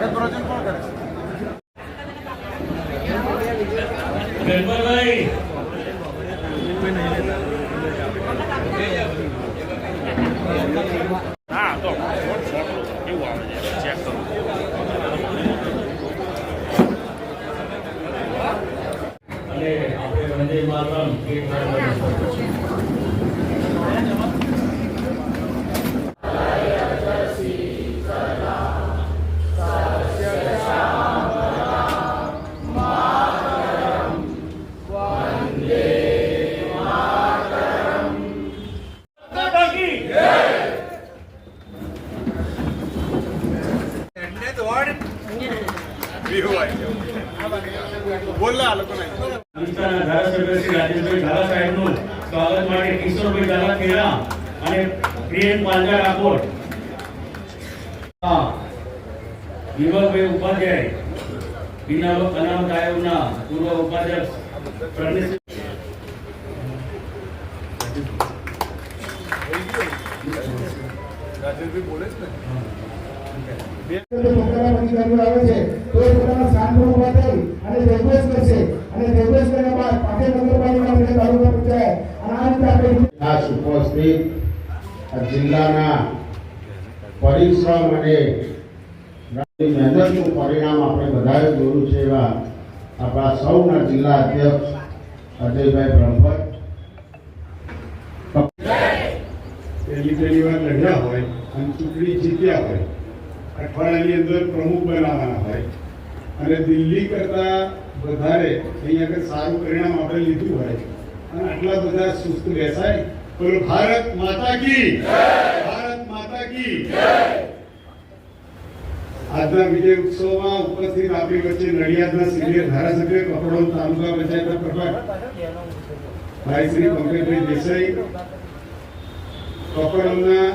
আঘাত করার ઝાલા સાહેબનું સ્વાગત માટે કિશોરભાઈ દાદા ખેડા અને પ્રિયન પાંજા હા. વિભાગભાઈ ઉપાધ્યાય બીના અનામત આયોગના પૂર્વ ઉપાધ્યક્ષ પ્રણેશ રાજેશભાઈ બોલે છે ને અધિકારીઓ આવે છે તો એ પોતાના સ્થાન પર ઊભા થઈ અને રેગ્યુલેટ કરશે. અને રેગ્યુલેટ કર્યા બાદ પાટણ નગરપાલિકા અને તાલુકા પંચાયત અને આ રીતે આપણે ખાસ ઉપસ્થિત જિલ્લાના પરિશ્રમ અને મહેનતનું પરિણામ આપણે બધાએ જોયું છે એવા આપણા સૌના જિલ્લા અધ્યક્ષ અજયભાઈ બ્રહ્મભટ્ટ. પહેલી પહેલી વાર લડ્યા હોય અને ચૂંટણી જીત્યા હોય. અઠવાડિયાની અંદર પ્રમુખ બનાવવાના હોય. અને દિલ્હી કરતા વધારે અહીંયા આગળ સારું પરિણામ આપણે લીધું હોય. અને આટલા બધા સુસ્ત બેસાય. બોલો ભારત માતા કી ભારત માતા કી આજના વિજય ઉત્સવમાં ઉપસ્થિત આપણી વચ્ચે નડિયાદના સિનિયર ધારાસભ્ય કપડોલ તાલુકા પંચાયતના પ્રભારી. ભાઈ શ્રી પંકજભાઈ દેસાઈ. કપડવના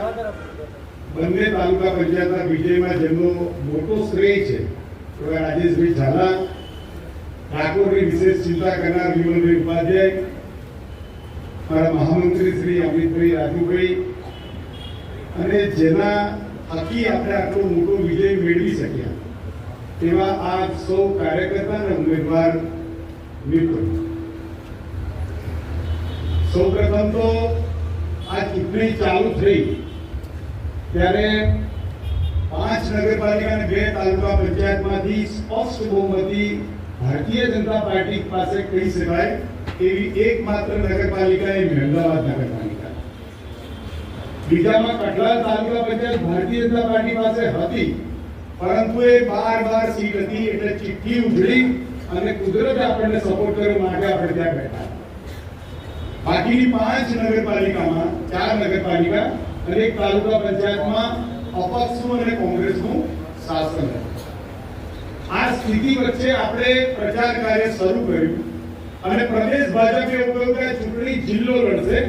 બંને તાલુકા પંચાયતના વિજયમાં જેમનો મોટો શ્રેય છે, એવા રાજેશભાઈ ઝાલા, ઠાકોરની વિશેષ ચિંતા કરનાર વિમલભાઈ ઉપાધ્યાય, મારા મહામંત્રી શ્રી અમિતભાઈ રાજુભાઈ, અને જેના થકી આપણે આટલો મોટો વિજય મેળવી શક્યા તેવા આ સૌ કાર્યકર્તા અને ઉમેદવાર મિત્રો. સૌપ્રથમ તો આ ચૂંટણી ચાલુ થઈ ત્યારે પાંચ નગરપાલિકા અને બે તાલુકા પંચાયતમાંથી સ્પષ્ટ બહુમતી ભારતીય જનતા પાર્ટી પાસે કહી શકાય એવી એકમાત્ર નગરપાલિકા એ મહેમદાવાદ નગરપાલિકા. બીજામાં કઠલાલ તાલુકા પંચાયત ભારતીય જનતા પાર્ટી પાસે હતી, પરંતુ એ બાર બાર સીટ હતી, એટલે ચિઠ્ઠી ઉઘડી અને કુદરત આપણને સપોર્ટ કરવા માટે આપણે ત્યાં બેઠા. બાકીની પાંચ નગરપાલિકામાં, ચાર નગરપાલિકા એક તાલુકા પંચાયતમાં અપક્ષનું અને કોંગ્રેસનું શાસન. આ સ્થિતિ વચ્ચે આપણે પ્રચાર કાર્ય શરૂ કર્યું અને પ્રદેશ ભાજપે એવું કહ્યું કે ચૂંટણી જિલ્લો લડશે.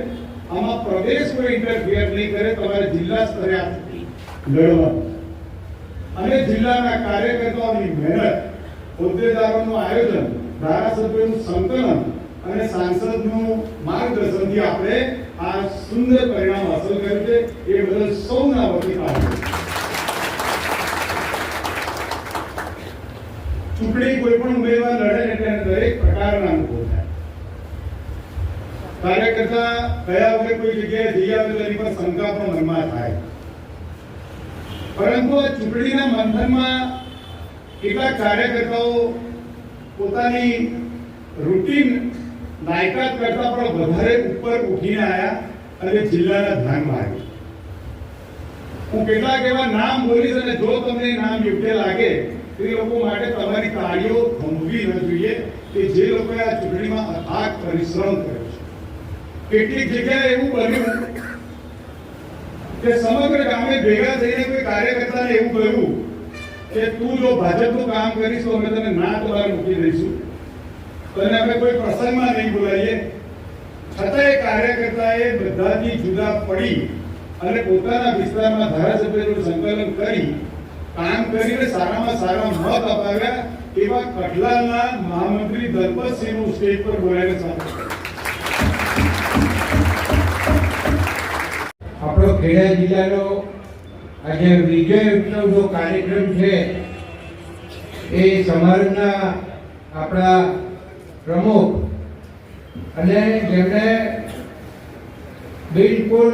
આમાં પ્રદેશ કોઈ ઇન્ટરફિયર નહીં કરે, તમારે જિલ્લા સ્તરે આ લડવાનું. અને જિલ્લાના કાર્યકર્તાઓની મહેનત, હોદ્દેદારોનું આયોજન, ધારાસભ્યોનું સંકલન અને સાંસદનું માર્ગદર્શનથી આપણે આ સુંદર પરિણામ હાંસલ કર્યું છે. એ બદલ સૌના વતી ચૂંટણી કોઈ પણ ઉમેદવાર લડે એટલે તેને દરેક પ્રકારના અનુભવ થાય. કાર્યકર્તા ગયા વગર કોઈ જગ્યાએ જઈ આવે તો એની પર શંકા પણ મનમાં થાય. પરંતુ આ ચૂંટણીના મંથનમાં કેટલાક કાર્યકર્તાઓ પોતાની રૂટીન લાયકાત કરતા પણ વધારે ઉપર ઉઠીને આવ્યા અને જિલ્લાના ધ્યાનમાં આવ્યું. હું કેટલાક એવા નામ બોલીશ અને જો તમને નામ યોગ્ય લાગે, તો લોકો માટે તમારી તાળીઓ થંભવી ન જોઈએ કે જે લોકોએ આ ચૂંટણીમાં અથાગ પરિશ્રમ કર્યો છે. કેટલીક જગ્યાએ એવું બન્યું કે સમગ્ર ગામે ભેગા થઈને કોઈ કાર્યકર્તાને એવું કહ્યું કે તું જો ભાજપનું કામ કરીશ તો અમે તને ના તમારે મૂકી દઈશું. તને અમે કોઈ પ્રસંગમાં નહીં બોલાવીએ. છતાંય કાર્યકર્તાએ બધાથી જુદા પડી અને પોતાના વિસ્તારમાં ધારાસભ્યનું સંકલન કરી, કામ કરીને સારામાં સારા મત અપાવ્યા એવા કઠલાના મહામંત્રી દલપતસિંહનું સ્ટેજ પર બોલાવીને સાથે આપણો ખેડા જિલ્લાનો આજે વિજય ઉત્સવનો કાર્યક્રમ છે. એ સમારંભના આપણા પ્રમુખ. અને જેમણે બિલકુલ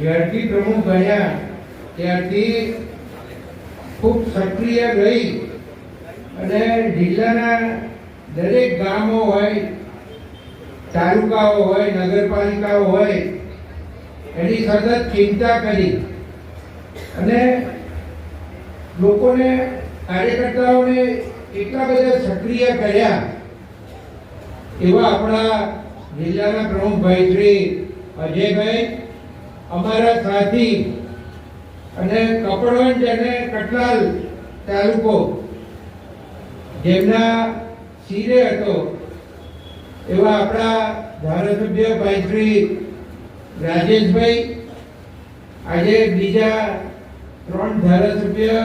જ્યારથી પ્રમુખ બન્યા, ત્યારથી ખૂબ સક્રિય રહી અને જિલ્લાના દરેક ગામો હોય, તાલુકાઓ હોય, નગરપાલિકાઓ હોય, એની સતત ચિંતા કરી અને લોકોને, કાર્યકર્તાઓને એટલા બધા સક્રિય કર્યા એવા આપણા જિલ્લાના પ્રમુખભાઈ શ્રી અજયભાઈ, અમારા સાથી અને કપડવંજ અને કટલાલ તાલુકો, જેમના શિરે હતો, એવા આપણા ધારાસભ્ય ભાઈ શ્રી રાજેશભાઈ, આજે બીજા ત્રણ ધારાસભ્ય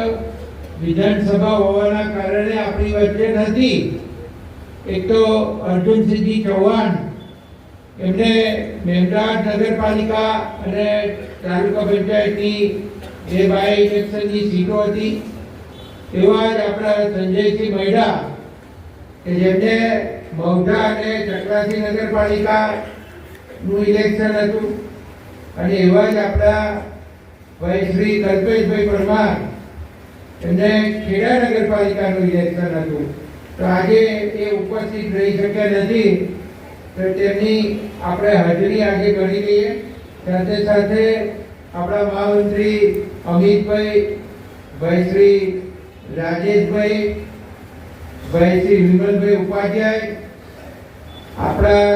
વિધાનસભા હોવાના કારણે આપણી વચ્ચે નથી. એક તો અર્જુનસિંહજી ચૌહાણ, એમને મેમરાજ નગરપાલિકા અને તાલુકા પંચાયતની જે બાય ઇલેક્શનની સીટો હતી. એવા જ આપણા સંજયસિંહ મૈડા, કે જેમને મૌઢા અને ચક્રાસી નગરપાલિકાનું ઇલેક્શન હતું. અને એવા જ આપણા ભાઈ શ્રી કલ્પેશભાઈ પરમાર, એમને ખેડા નગરપાલિકાનું ઇલેક્શન હતું. તો આજે એ ઉપસ્થિત રહી શક્યા નથી, તો તેમની આપણે હાજરી આજે ગણી લઈએ. સાથે સાથે આપણા મહામંત્રી અમિતભાઈ, ભાઈ શ્રી રાજેશભાઈ, ભાઈ શ્રી વિમલભાઈ ઉપાધ્યાય, આપણા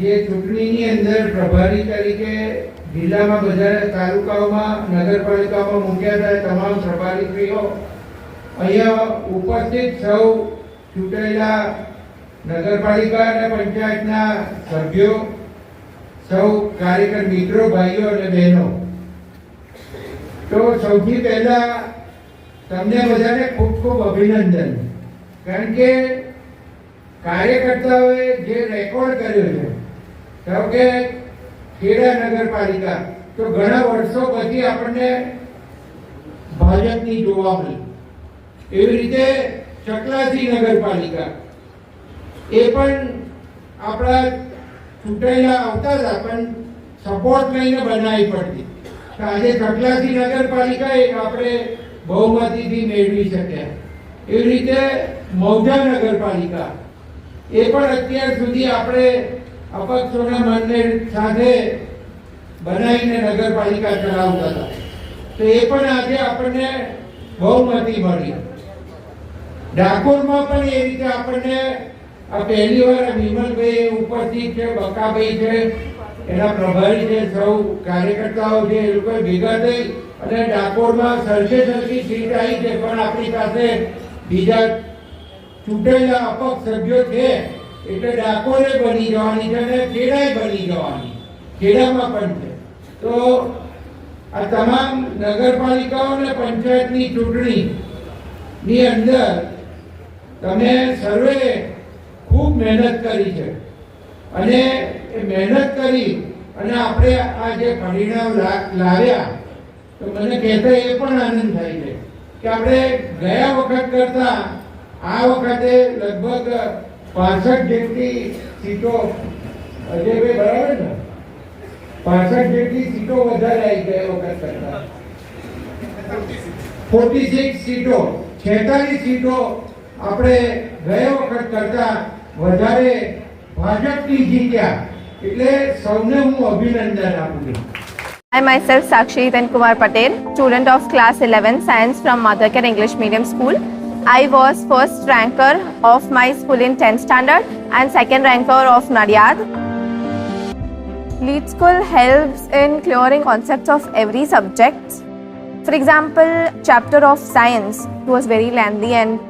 જે ચૂંટણીની અંદર પ્રભારી તરીકે જિલ્લામાં બધા તાલુકાઓમાં, નગરપાલિકાઓમાં મૂક્યા હતા તમામ પ્રભારીશ્રીઓ, અહીંયા ઉપસ્થિત સૌ ચૂંટાયેલા નગરપાલિકા અને પંચાયતના સભ્યો, સૌ કાર્યકર મિત્રો, ભાઈઓ અને બહેનો. તો સૌથી પહેલા તમને બધાને ખૂબ ખૂબ અભિનંદન. કારણ કે કાર્યકર્તાઓએ જે રેકોર્ડ કર્યો છે, ધારો કે ખેડા નગરપાલિકા, તો ઘણા વર્ષો પછી આપણને ભાજપની જોવા મળી. એવી રીતે ચકલાસી નગરપાલિકા. એ પણ આપણા ચૂંટાયેલા આવતા હતા, પણ સપોર્ટ લઈને બનાવી પડતી. તો આજે ચકલાસી નગરપાલિકા એ આપણે બહુમતીથી મેળવી શક્યા. એવી રીતે મૌજા નગરપાલિકા. એ પણ અત્યાર સુધી આપણે અપક્ષોના મનને સાથે બનાવીને નગરપાલિકા ચલાવતા હતા. તો એ પણ આજે આપણને બહુમતી મળી. ડાકોરમાં પણ એ રીતે આપણને આ પહેલી વાર વિમલભાઈ ઉપસ્થિત છે, બકાભાઈ છે, એના પ્રભારી છે, સૌ કાર્યકર્તાઓ છે, એ લોકો ભેગા થઈ અને ડાકોરમાં સરખે સરખી સીટ આવી છે, પણ આપણી પાસે બીજા ચૂંટાયેલા અપક્ષ સભ્યો છે, એટલે ડાકોરે બની જવાની છે અને ખેડાએ બની જવાની, ખેડામાં પણ છે. તો આ તમામ નગરપાલિકાઓ અને પંચાયતની ચૂંટણી ની અંદર તમે સર્વે ખૂબ મહેનત કરી છે. અને એ મહેનત કરી અને આપણે આ જે પરિણામ લાવ્યા તો મને કહેતા એ પણ આનંદ થાય છે કે આપણે ગયા વખત કરતા આ વખતે લગભગ પાસઠ જેટલી સીટો અજયભાઈ બરાબર ને? પાસઠ જેટલી સીટો વધારે આવી ગયા વખત કરતા. ફોર્ટી સિક્સ સીટો છેતાલીસ સીટો આપણે ગયા વખત કરતા વધારે ભાજપની જીત્યા એટલે સૌને હું અભિનંદન આપું છું I myself Sakshi Then Kumar Patel, student of class 11 science from Madhakar English Medium School. I was first ranker of my school in 10th standard and second ranker of Nadiad. Lead School helps in clearing concepts of every subject. For example, chapter of science was very lengthy and